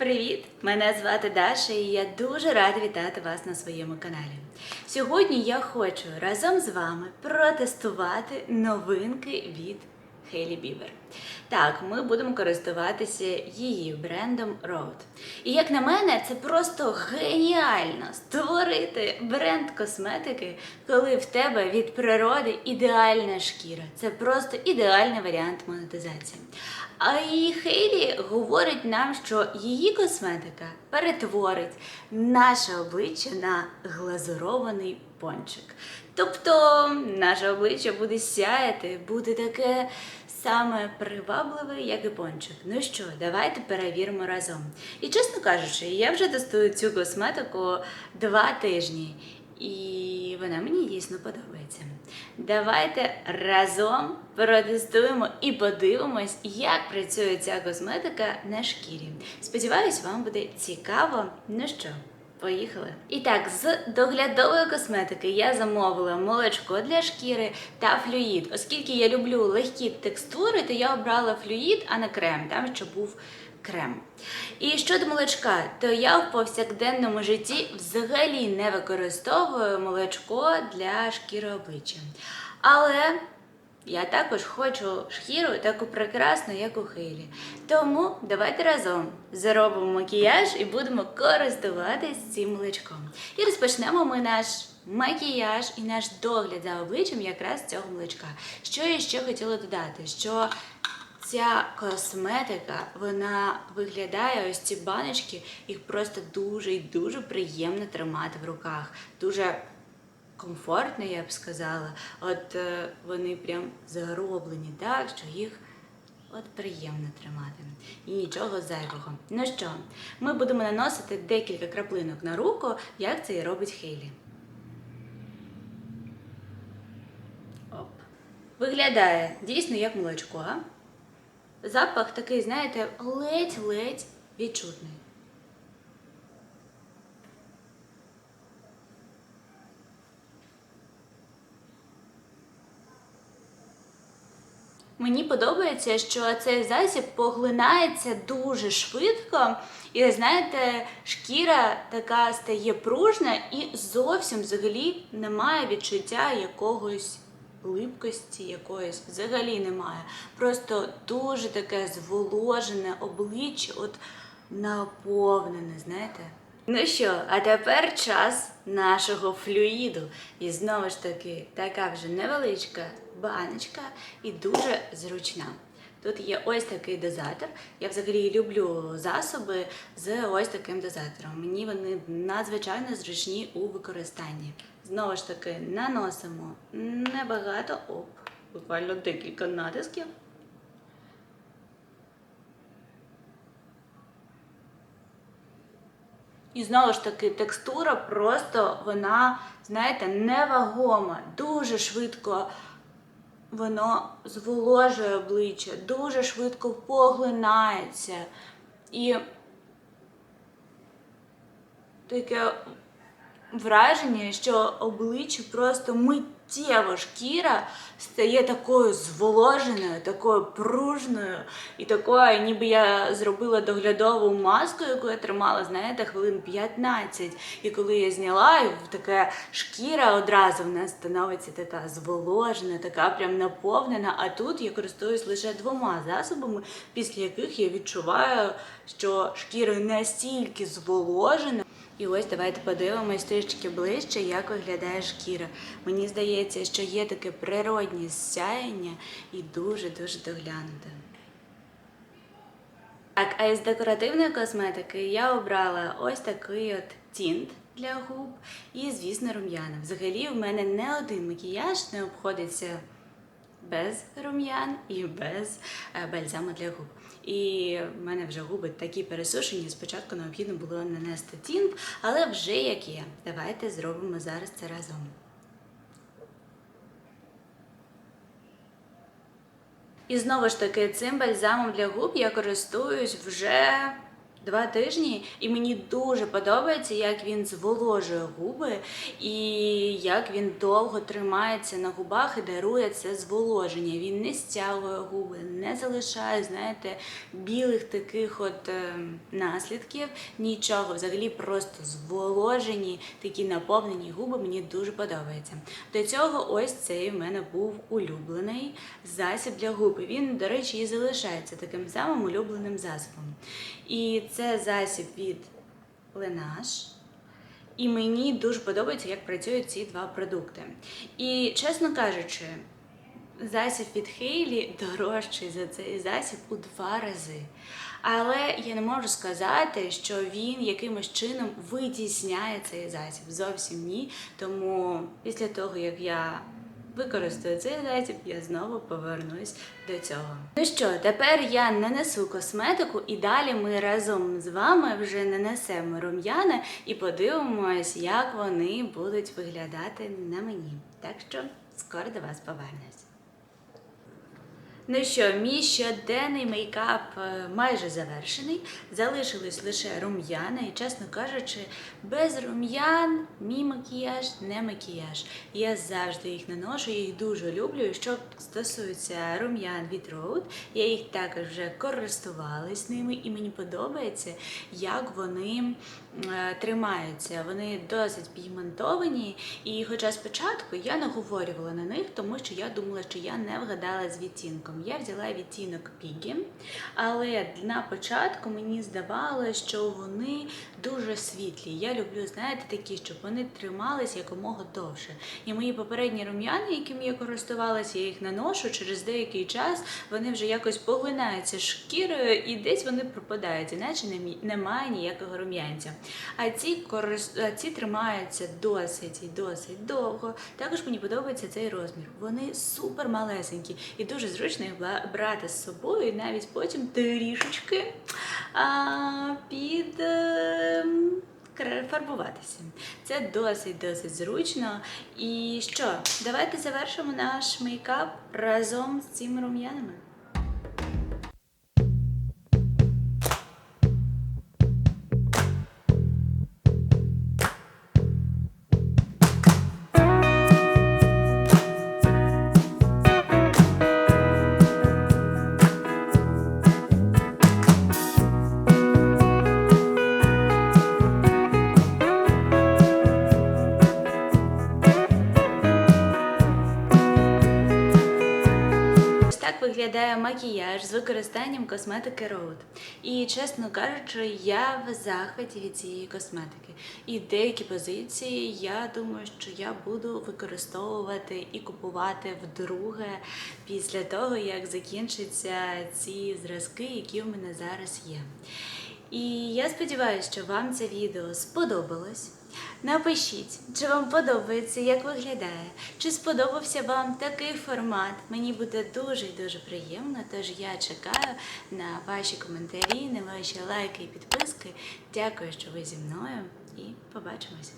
Привіт! Мене звати Даша і я дуже рада вітати вас на своєму каналі. Сьогодні я хочу разом з вами протестувати новинки від Хейлі Бібер. Так, ми будемо користуватися її брендом Road. І як на мене, це просто геніально створити бренд косметики, коли в тебе від природи ідеальна шкіра. Це просто ідеальний варіант монетизації. А і Хейлі говорить нам, що її косметика перетворить наше обличчя на глазурований пончик. Тобто наше обличчя буде сяяти, буде таке саме привабливе, як і пончик. Ну що, давайте перевіримо разом. І чесно кажучи, я вже тестую цю косметику два тижні. І вона мені дійсно подобається. Давайте разом протестуємо і подивимось, як працює ця косметика на шкірі. Сподіваюсь, вам буде цікаво. Ну що, поїхали. І так, з доглядової косметики я замовила молочко для шкіри та флюїд. Оскільки я люблю легкі текстури, то я обрала флюїд, а не крем, там що був крем. І щодо молочка, то я в повсякденному житті взагалі не використовую молочко для шкіри обличчя. Але я також хочу шкіру таку прекрасну, як у Хейлі. Тому давайте разом заробимо макіяж і будемо користуватись цим молочком. І розпочнемо ми наш макіяж і наш догляд за обличчям якраз цього молочка. Що я ще хотіла додати? Що Ця косметика, вона виглядає ось ці баночки, їх просто дуже і дуже приємно тримати в руках. Дуже комфортно, я б сказала. От е, вони прям зароблені так, що їх от приємно тримати. І нічого зайвого. Ну що, ми будемо наносити декілька краплинок на руку, як це і робить Хейлі. Оп. Виглядає дійсно як молочко. Запах такий, знаєте, ледь-ледь відчутний. Мені подобається, що цей засіб поглинається дуже швидко, і знаєте, шкіра така стає пружна і зовсім взагалі немає відчуття якогось липкості, якоїсь взагалі немає. Просто дуже таке зволожене обличчя, от наповнене, знаєте. Ну що, а тепер час нашого флюїду. І знову ж таки, така вже невеличка баночка і дуже зручна. Тут є ось такий дозатор. Я взагалі люблю засоби з ось таким дозатором. Мені вони надзвичайно зручні у використанні. Знову ж таки, наносимо небагато, оп, буквально декілька натисків. І знову ж таки, текстура просто вона, знаєте, невагома, дуже швидко воно зволожує обличчя, дуже швидко поглинається. І таке враження, що обличчя просто миттєво шкіра стає такою зволоженою, такою пружною і такою, ніби я зробила доглядову маску, яку я тримала, знаєте, хвилин 15. І коли я зняла, така шкіра одразу в нас становиться така зволожена, така прям наповнена. А тут я користуюсь лише двома засобами, після яких я відчуваю, що шкіра настільки зволожена. І ось давайте подивимось трішки ближче, як виглядає шкіра. Мені здається, що є таке природнє сяєння і дуже-дуже доглянуте. Так, а із декоративної косметики я обрала ось такий от тінт для губ і, звісно, рум'яна. Взагалі, в мене не один макіяж не обходиться без рум'ян і без е, бальзаму для губ. І в мене вже губи такі пересушені. Спочатку необхідно було нанести тінт, але вже як є. Давайте зробимо зараз це разом. І знову ж таки, цим бальзамом для губ я користуюсь вже Два тижні, і мені дуже подобається, як він зволожує губи і як він довго тримається на губах і дарує це зволоження. Він не стягує губи, не залишає, знаєте, білих таких от е, наслідків. Нічого, взагалі просто зволожені, такі наповнені губи. Мені дуже подобається. До цього ось цей в мене був улюблений засіб для губ. Він, до речі, і залишається таким самим улюбленим засобом. І це засіб від Ленаш. І мені дуже подобається, як працюють ці два продукти. І чесно кажучи, засіб від Хейлі дорожчий за цей засіб у два рази. Але я не можу сказати, що він якимось чином витісняє цей засіб. Зовсім ні. Тому після того, як я використаю цей рецепт, я знову повернусь до цього. Ну що, тепер я нанесу косметику, і далі ми разом з вами вже нанесемо рум'яна і подивимось, як вони будуть виглядати на мені. Так що скоро до вас повернусь. Ну що, мій щоденний мейкап е, майже завершений. Залишились лише рум'яна, і, чесно кажучи, без рум'ян мій макіяж не макіяж. Я завжди їх наношу, я їх дуже люблю. І що стосується рум'ян від Rode, я їх також вже користувалась ними, і мені подобається, як вони е, тримаються. Вони досить пігментовані. І хоча спочатку я наговорювала на них, тому що я думала, що я не вгадала з відтінком. Я взяла відтінок Пігі, але на початку мені здавалося, що вони дуже світлі. Я люблю, знаєте, такі, щоб вони тримались якомога довше. І мої попередні рум'яни, якими я користувалася, я їх наношу через деякий час, вони вже якось поглинаються шкірою і десь вони пропадають, іначе немає ніякого рум'янця. А ці корис... а ці тримаються досить і досить довго. Також мені подобається цей розмір. Вони супер малесенькі і дуже зручно їх брати з собою, і навіть потім трішечки а, під. Ем, Фарбуватися. Це досить досить зручно. І що, давайте завершимо наш мейкап разом з цими рум'янами. Так виглядає макіяж з використанням косметики Rode. І чесно кажучи, я в захваті від цієї косметики. І деякі позиції я думаю, що я буду використовувати і купувати вдруге після того, як закінчаться ці зразки, які в мене зараз є. І я сподіваюся, що вам це відео сподобалось. Напишіть, чи вам подобається, як виглядає, чи сподобався вам такий формат. Мені буде дуже і дуже приємно. Тож я чекаю на ваші коментарі, на ваші лайки і підписки. Дякую, що ви зі мною, і побачимось.